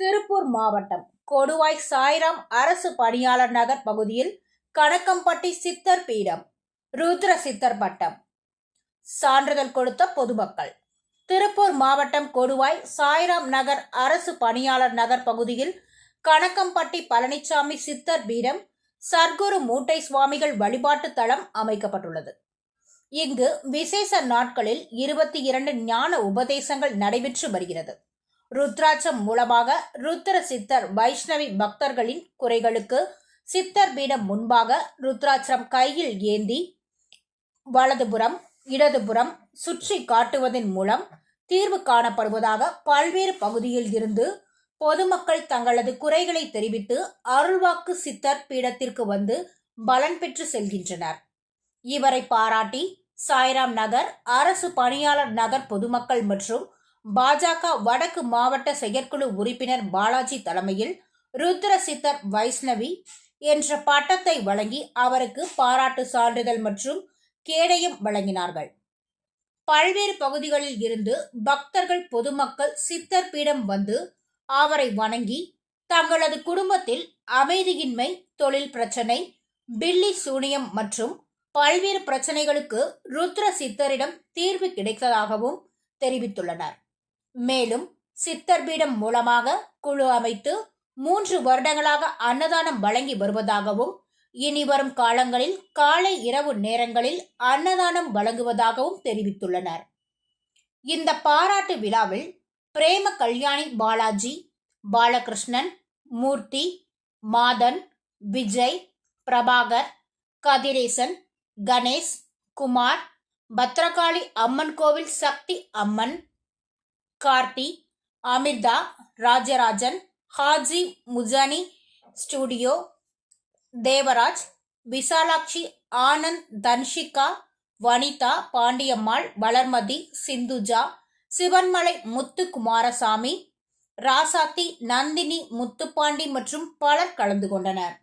திருப்பூர் மாவட்டம் கொடுவாய் சாய்ராம் அரசு பணியாளர் நகர் பகுதியில் கணக்கம்பட்டி சித்தர் பீடம் ருத்ர சித்தர் பட்டம். சான்றிதழ் கொடுத்த பொதுமக்கள். திருப்பூர் மாவட்டம் கொடுவாய் சாய்ராம் நகர் அரசு பணியாளர் நகர் பகுதியில் கணக்கம்பட்டி பழனிசாமி சித்தர் பீடம் சர்க்குரு மூட்டை சுவாமிகள் வழிபாட்டு தளம் அமைக்கப்பட்டுள்ளது. இங்கு விசேஷ நாட்களில் இருபத்தி இரண்டு ஞான உபதேசங்கள் நடைபெற்று வருகிறது. ருத்ராட்சம் மூலமாக ருத்ர சித்தர் வைஷ்ணவி பக்தர்களின் குறைகளுக்கு சித்தர் பீடம் முன்பாக ருத்ராட்சம் கையில் ஏந்தி வலதுபுறம் இடதுபுறம் சுற்றி காட்டுவதன் மூலம் தீர்வு காணப்படுவதாக பல்வேறு பகுதியில் இருந்து பொதுமக்கள் தங்களது குறைகளை தெரிவித்து அருள்வாக்கு சித்தர் பீடத்திற்கு வந்து பலன் பெற்று செல்கின்றனர். இவரை பாராட்டி சாய்ராம் நகர் அரசு பணியாளர் நகர் பொதுமக்கள் மற்றும் பாஜக வடக்கு மாவட்ட செயற்குழு உறுப்பினர் பாலாஜி தலைமையில் ருத்ர சித்தர் வைஷ்ணவி என்ற பட்டத்தை வழங்கி அவருக்கு பாராட்டு சான்றிதழ் மற்றும் கேடயம் வழங்கினார்கள். பல்வேறு பகுதிகளில் இருந்து பக்தர்கள் பொதுமக்கள் சித்தர் பீடம் வந்து அவரை வணங்கி தங்களது குடும்பத்தில் அமைதியின்மை தொழில் பிரச்சனை பில்லி சூனியம் மற்றும் பல்வேறு பிரச்சனைகளுக்கு ருத்ர சித்தரிடம் தீர்வு கிடைத்ததாகவும் தெரிவித்துள்ளனர். மேலும் சித்தர் பீடம் மூலமாக குழு அமைத்து மூன்று வருடங்களாக அன்னதானம் வழங்கி வருவதாகவும் இனி வரும் காலங்களில் காலை இரவு நேரங்களில் அன்னதானம் வழங்குவதாகவும் தெரிவித்துள்ளனர். இந்த பாராட்டு விழாவில் பிரேம கல்யாணி பாலாஜி பாலகிருஷ்ணன் மூர்த்தி மாதன் விஜய் பிரபாகர் கதிரேசன் கணேஷ் குமார் பத்ரகாளி அம்மன் கோவில் சக்தி அம்மன் கார்த்தி அமிர்தா ராஜராஜன் ஹாஜி முஜானி ஸ்டூடியோ தேவராஜ் விசாலாட்சி ஆனந்த் தன்ஷிகா வனிதா பாண்டியம்மாள் வளர்மதி சிந்துஜா சிவன்மலை முத்து குமாரசாமி ராசாத்தி நந்தினி முத்துப்பாண்டி மற்றும் பலர் கலந்து கொண்டனர்.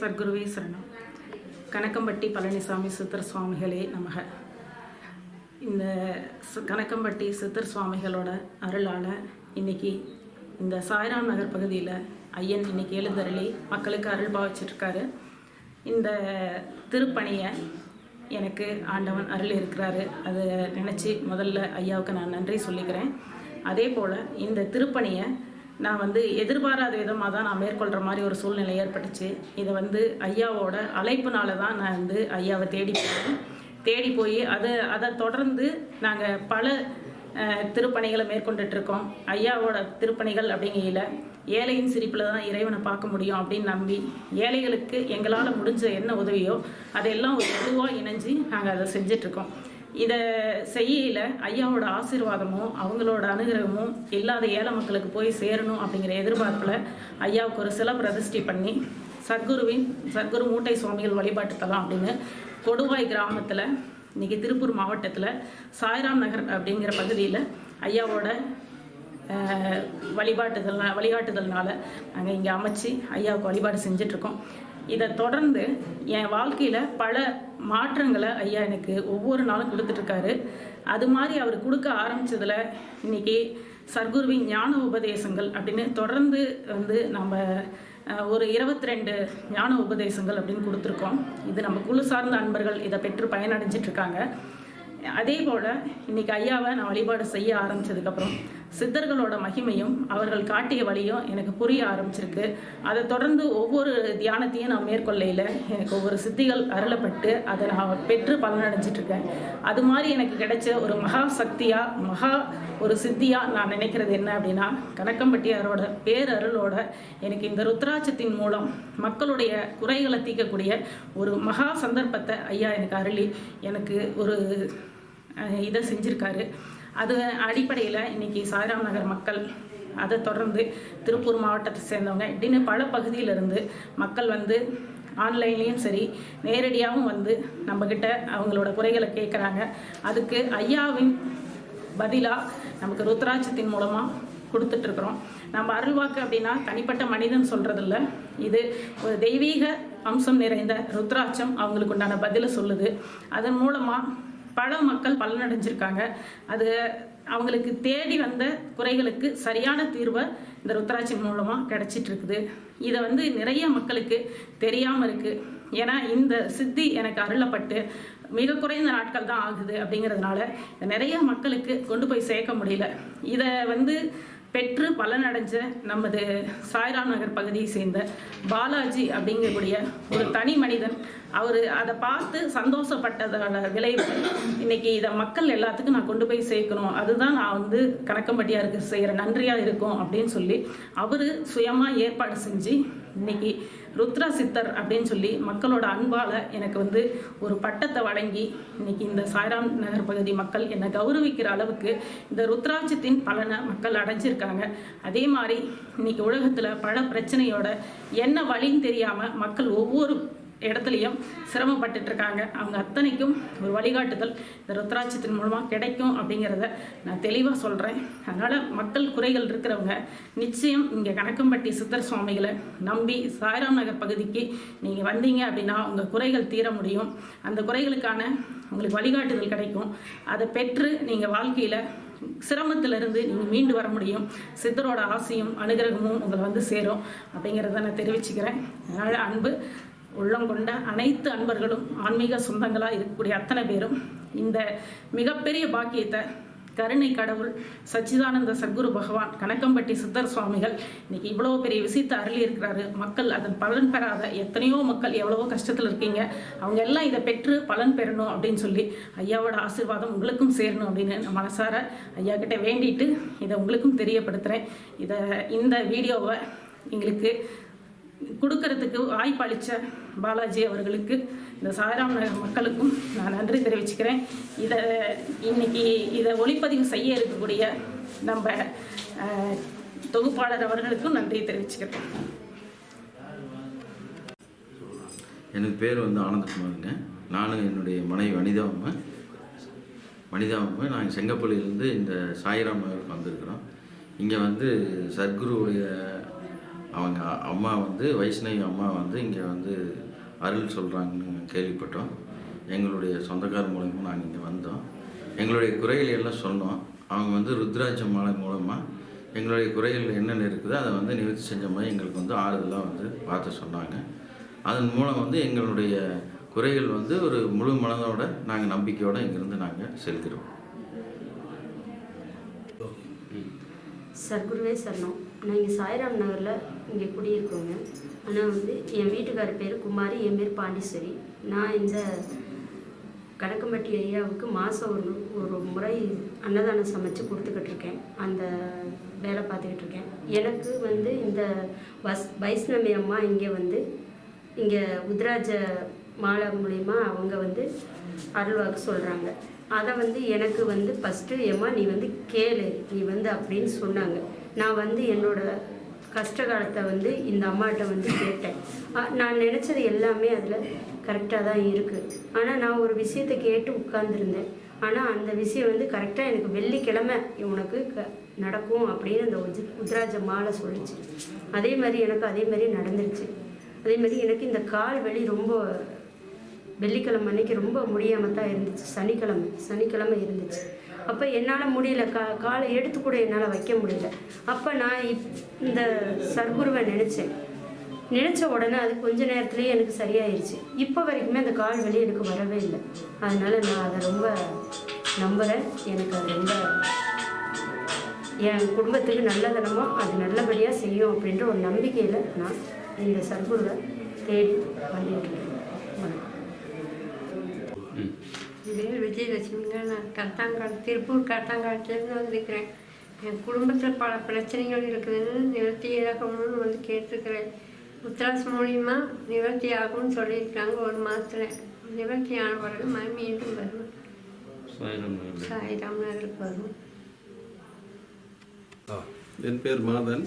சர்க்குருவே சரணம். கணக்கம்பட்டி பழனிசாமி சித்தர் சுவாமிகளே நமக. இந்த கணக்கம்பட்டி சித்தர் சுவாமிகளோட அருளால் இன்னைக்கு இந்த சாய்ராம் நகர் பகுதியில் ஐயன் இன்னைக்கு எழுந்தருளி மக்களுக்கு அருள் பாவிச்சிட்ருக்காரு. இந்த திருப்பணியை எனக்கு ஆண்டவன் அருள் இருக்கிறாரு அதை நினச்சி முதல்ல ஐயாவுக்கு நான் நன்றி சொல்லிக்கிறேன். அதே போல் இந்த திருப்பணியை நான் வந்து எதிர்பாராத விதமாக தான் நான் மேற்கொள்கிற மாதிரி ஒரு சூழ்நிலை ஏற்பட்டுச்சு. இதை வந்து ஐயாவோட அழைப்புனால தான் நான் வந்து ஐயாவை தேடி போனேன். தேடி போய் அதை அதை தொடர்ந்து நாங்கள் பல திருப்பணிகளை மேற்கொண்டுட்ருக்கோம் ஐயாவோட திருப்பணிகள் அப்படிங்கையில் ஏழையின் சிரிப்பில் தான் இறைவனை பார்க்க முடியும் அப்படின்னு நம்பி ஏழைகளுக்கு எங்களால் முடிஞ்ச என்ன உதவியோ அதையெல்லாம் ஒரு பொதுவாக இணைஞ்சு நாங்கள் அதை செஞ்சிட்ருக்கோம் இதை செய்யல ஐயாவோட ஆசீர்வாதமும் அவங்களோட அனுகிரகமும் இல்லாத ஏழை மக்களுக்கு போய் சேரணும் அப்படிங்கிற எதிர்பார்ப்பில் ஐயாவுக்கு ஒரு சில பிரதிஷ்டை பண்ணி சத்குருவின் சத்குரு மூட்டை சுவாமிகள் வழிபாட்டு தலம் அப்படின்னு கொடுவாய் கிராமத்தில் இன்னைக்கு திருப்பூர் மாவட்டத்தில் சாய்ராம் நகர் அப்படிங்கிற பகுதியில் ஐயாவோட வழிபாட்டுதல் வழிகாட்டுதல்னால நாங்கள் இங்கே அமைச்சு ஐயாவுக்கு வழிபாடு செஞ்சிட்ருக்கோம் இதை தொடர்ந்து என் வாழ்க்கையில் பல மாற்றங்களை ஐயா எனக்கு ஒவ்வொரு நாளும் கொடுத்துட்ருக்காரு. அது மாதிரி அவர் கொடுக்க ஆரம்பித்ததில் இன்றைக்கி சர்க்குருவின் ஞான உபதேசங்கள் அப்படின்னு தொடர்ந்து வந்து நம்ம ஒரு இருபத்தி ரெண்டு ஞான உபதேசங்கள் அப்படின்னு கொடுத்துருக்கோம். இது நம்ம குழு சார்ந்த அன்பர்கள் இதை பெற்று பயனடைஞ்சிட்டு இருக்காங்க அதே போல் இன்னைக்கு ஐயாவை நான் வழிபாடு செய்ய ஆரம்பிச்சதுக்கப்புறம் சித்தர்களோட மகிமையும் அவர்கள் காட்டிய வழியும் எனக்கு புரிய ஆரம்பிச்சிருக்கு. அதை தொடர்ந்து ஒவ்வொரு தியானத்தையும் நான் மேற்கொள்ளையில் எனக்கு ஒவ்வொரு சித்திகள் அருளப்பட்டு அதை நான் பெற்று பலனடைஞ்சிட்டு இருக்கேன் அது மாதிரி எனக்கு கிடைச்ச ஒரு மகா சக்தியாக மகா ஒரு சித்தியாக நான் நினைக்கிறது என்ன அப்படின்னா கணக்கம்பட்டியாரோட பேரருளோட எனக்கு இந்த ருத்ராட்சத்தின் மூலம் மக்களுடைய குறைகளை தீர்க்கக்கூடிய ஒரு மகா சந்தர்ப்பத்தை ஐயா எனக்கு அருளி எனக்கு ஒரு இதை செஞ்சுருக்காரு. அது அடிப்படையில் இன்னைக்கு சாய்ராம் நகர் மக்கள் அதை தொடர்ந்து திருப்பூர் மாவட்டத்தை சேர்ந்தவங்க. இப்படின்னு பல பகுதியிலிருந்து மக்கள் வந்து ஆன்லைன்லேயும் சரி நேரடியாகவும் வந்து நம்மக்கிட்ட அவங்களோட குறைகளை கேட்குறாங்க அதுக்கு ஐயாவின் பதிலாக நமக்கு ருத்ராட்சத்தின் மூலமாக கொடுத்துட்ருக்குறோம் நம்ம அருள்வாக்கு அப்படின்னா தனிப்பட்ட மனிதன் சொல்கிறதில்ல இது ஒரு தெய்வீக அம்சம் நிறைந்த ருத்ராட்சம் அவங்களுக்கு உண்டான பதிலை சொல்லுது. அதன் மூலமாக பல மக்கள் பலனடைஞ்சிருக்காங்க. அது அவங்களுக்கு தேடி வந்த குறைகளுக்கு சரியான தீர்வை இந்த ருத்ராட்சின் மூலமாக கிடைச்சிட்டு இருக்குது இதை வந்து நிறைய மக்களுக்கு தெரியாமல் இருக்குது ஏன்னா இந்த சித்தி எனக்கு அருளப்பட்டு மிக குறைந்த நாட்கள் தான் ஆகுது அப்படிங்கிறதுனால நிறைய மக்களுக்கு கொண்டு போய் சேர்க்க முடியல. இதை வந்து பெற்று பலனடைஞ்ச நமது சாய்ராம் நகர் பகுதியை சேர்ந்த பாலாஜி அப்படிங்கக்கூடிய ஒரு தனி மனிதன் அவர் அதை பார்த்து சந்தோஷப்பட்டதோட விளைவு இன்னைக்கு இதை மக்கள் எல்லாத்துக்கும் நான் கொண்டு போய் சேர்க்கணும். அதுதான் நான் வந்து கணக்கம்பட்டியாருக்கு செய்கிற நன்றியாக இருக்கும் அப்படின்னு சொல்லி அவர் சுயமாக ஏற்பாடு செஞ்சு இன்னைக்கு ருத்ரா சித்தர் அப்படின்னு சொல்லி மக்களோட அன்பால் எனக்கு வந்து ஒரு பட்டத்தை வழங்கி இன்னைக்கு இந்த சாய்ராம் நகர் பகுதி மக்கள் என்னை கௌரவிக்கிற அளவுக்கு இந்த ருத்ராட்சத்தின் பலனை மக்கள் அடைஞ்சிருக்காங்க. அதே மாதிரி இன்னைக்கு உலகத்தில் பல பிரச்சனையோட என்ன வழின்னு தெரியாமல் மக்கள் ஒவ்வொரு இடத்துலையும் சிரமப்பட்டுட்டு இருக்காங்க அவங்க அத்தனைக்கும் ஒரு வழிகாட்டுதல். இந்த ருத்ராட்சத்தின் மூலமாக கிடைக்கும் அப்படிங்கிறத நான் தெளிவாக சொல்கிறேன் அதனால் மக்கள் குறைகள் இருக்கிறவங்க நிச்சயம் இங்கே கணக்கம்பட்டி சித்தர் சுவாமிகளை நம்பி சாய்ராம் நகர் பகுதிக்கு நீங்கள் வந்தீங்க அப்படின்னா உங்கள் குறைகள் தீர முடியும். அந்த குறைகளுக்கான உங்களுக்கு வழிகாட்டுதல் கிடைக்கும். அதை பெற்று நீங்கள் வாழ்க்கையில் சிரமத்திலிருந்து நீங்கள் மீண்டு வர முடியும். சித்தரோட ஆசையும் அனுகிரகமும் உங்களை வந்து சேரும் அப்படிங்கிறத நான் தெரிவிச்சுக்கிறேன். அதனால் அன்பு உள்ளம் கொண்ட அனைத்து அன்பர்களும் ஆன்மீக சொந்தங்களாக இருக்கக்கூடிய அத்தனை பேரும் இந்த மிகப்பெரிய பாக்கியத்தை கருணை கடவுள் சச்சிதானந்த சத்குரு பகவான் கணக்கம்பட்டி சித்தர் சுவாமிகள் இன்னைக்கு இவ்வளோ பெரிய விஷயத்தை அருளி இருக்கிறாரு. மக்கள் அதன் பலன் பெறாத எத்தனையோ மக்கள் எவ்வளவோ கஷ்டத்தில் இருக்கீங்க. அவங்க எல்லாம் இதை பெற்று பலன் பெறணும் அப்படின்னு சொல்லி ஐயாவோட ஆசீர்வாதம் உங்களுக்கும் சேரணும் அப்படின்னு மனசார ஐயா கிட்ட வேண்டிட்டு இதை உங்களுக்கும் தெரியப்படுத்துகிறேன் இதை இந்த வீடியோவை எங்களுக்கு கொடுக்கறதுக்கு வாய்ப்பளித்த பாலாஜி அவர்களுக்கு இந்த சாய்ராம் நகர் மக்களுக்கும் நான் நன்றி தெரிவிச்சுக்கிறேன். இதை இன்னைக்கு இதை ஒளிப்பதிவு செய்ய இருக்கக்கூடிய நம்ம தொகுப்பாளர் அவர்களுக்கும் நன்றி தெரிவிச்சுக்கிறேன். எனக்கு பேர் வந்து ஆனந்தகுமாருங்க. நானும் என்னுடைய மனைவி வனிதா உம்மன் வனிதா வனிதாவுமே நாங்கள் செங்கப்பள்ளியிலேருந்து இந்த சாய்ராம் நகருக்கு வந்திருக்கிறோம். இங்கே வந்து சத்குருவுடைய அவங்க அம்மா வந்து வைஷ்ணவி அம்மா வந்து இங்கே வந்து அருள் சொல்கிறாங்கன்னு கேள்விப்பட்டோம். எங்களுடைய சொந்தக்கார மூலயமா நாங்கள் இங்கே வந்தோம். எங்களுடைய குறைகளை எல்லாம் சொன்னோம். அவங்க வந்து ருத்ராட்ச மாலை மூலமாக எங்களுடைய குறைகள் என்னென்ன இருக்குதோ அதை வந்து நிவர்த்தி செஞ்ச மாதிரி எங்களுக்கு வந்து ஆறுதலாக வந்து பார்த்து சொன்னாங்க. அதன் மூலம் வந்து எங்களுடைய குறைகள் வந்து ஒரு முழு மனதோட நாங்கள் நம்பிக்கையோடு இங்கேருந்து நாங்கள் செல்கிறோம். சர்க்குருவே சரணம். நான் இங்கே சாய்ராம் நகரில் இங்கே குடியிருக்கோங்க. ஆனால் வந்து என் வீட்டுக்காரர் பேர் குமாரி என் பேர் பாண்டிச்சேரி. நான் இந்த கணக்கம்பட்டி ஐயாவுக்கு மாதம் ஒரு ஒரு முறை அன்னதானம் சமைச்சு கொடுத்துக்கிட்டு இருக்கேன் அந்த வேலை பார்த்துக்கிட்டு இருக்கேன். எனக்கு வந்து இந்த வஸ் வைஷ்ணவி அம்மா இங்கே வந்து இங்கே உத்ராஜ மாலை மூலிமா அவங்க வந்து அருள்வாக்கு சொல்கிறாங்க அதை வந்து எனக்கு வந்து ஃபஸ்ட்டு ஏம்மா நீ வந்து கேளு நீ வந்து அப்படின்னு சொன்னாங்க. நான் வந்து என்னோட கஷ்ட காலத்தை வந்து இந்த அம்மாட்ட வந்து கேட்டேன். நான் நினச்சது எல்லாமே அதில் கரெக்டாக தான் இருக்குது ஆனால் நான் ஒரு விஷயத்தை கேட்டு உட்கார்ந்துருந்தேன். ஆனால் அந்த விஷயம் வந்து கரெக்டாக எனக்கு வெள்ளிக்கிழமை உனக்கு க நடக்கும் அப்படின்னு அந்த உஜ் உத்ராஜ மாலை சொல்லிச்சு. அதே மாதிரி எனக்கு அதே மாதிரி நடந்துருச்சு. அதே மாதிரி எனக்கு இந்த கால் வலி ரொம்ப வெள்ளிக்கிழமை அன்னைக்கு ரொம்ப முடியாமல் தான் இருந்துச்சு. சனிக்கிழமை சனிக்கிழமை இருந்துச்சு. அப்போ என்னால் முடியல. கா காலை எடுத்து கூட என்னால் வைக்க முடியல. அப்போ நான் இப் இந்த சர்க்குருவை நினச்சேன். நினச்ச உடனே அது கொஞ்ச நேரத்துலேயே எனக்கு சரியாயிருச்சு. இப்போ வரைக்குமே அந்த கால் வலி எனக்கு வரவே இல்லை. அதனால் நான் அதை ரொம்ப நம்புகிறேன் எனக்கு அது ரொம்ப என் குடும்பத்துக்கு நல்லதனமோ அது நல்லபடியாக செய்யும் அப்படின்ற ஒரு நம்பிக்கையில் நான் இந்த சர்க்குருவை தேடி வந்துட்டு இருக்கேன். பேர் விஜயலட்சுமிங்க நான் கட்டாங்காடு திருப்பூர் கட்டாங்காட்டிலேருந்து வந்திருக்கிறேன் என் குடும்பத்தில் பல பிரச்சனைகள் இருக்குதுன்னு நிவர்த்தி ஆகணும்னு வந்து கேட்டிருக்கிறேன். உத்தராஸ் மூலியமா நிவர்த்தி ஆகும்னு சொல்லியிருக்காங்க ஒரு மாதத்துல. நிவர்த்தி ஆன பிறகு மீண்டும் வருவேன். சாயிரம் நகர். சாய்ராம் நகருக்கு வருவேன். என் பேர் மாதன்.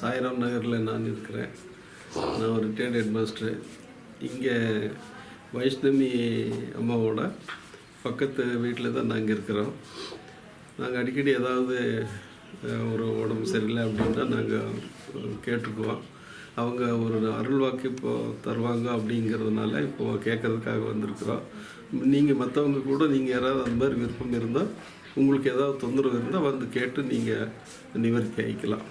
சாய்ராம் நகரில் நான் இருக்கிறேன். நான் ஒரு ரிட்டையர்ட் ஹெட் மாஸ்டரு இங்கே வைஷ்ணவி அம்மாவோட பக்கத்து வீட்டில் தான் நாங்கள் இருக்கிறோம். நாங்கள் அடிக்கடி ஏதாவது ஒரு உடம்பு சரியில்லை அப்படின்னா நாங்கள் கேட்டுக்குவோம். அவங்க ஒரு அருள்வாக்கு இப்போ தருவாங்க அப்படிங்கிறதுனால இப்போ கேட்கறதுக்காக வந்திருக்கிறோம். நீங்கள் மற்றவங்க கூட நீங்கள் யாராவது அந்த மாதிரி விருப்பம் இருந்தால் உங்களுக்கு ஏதாவது தொந்தரவு இருந்தால் வந்து கேட்டு நீங்கள் நிவர்த்தி ஆகிக்கலாம்.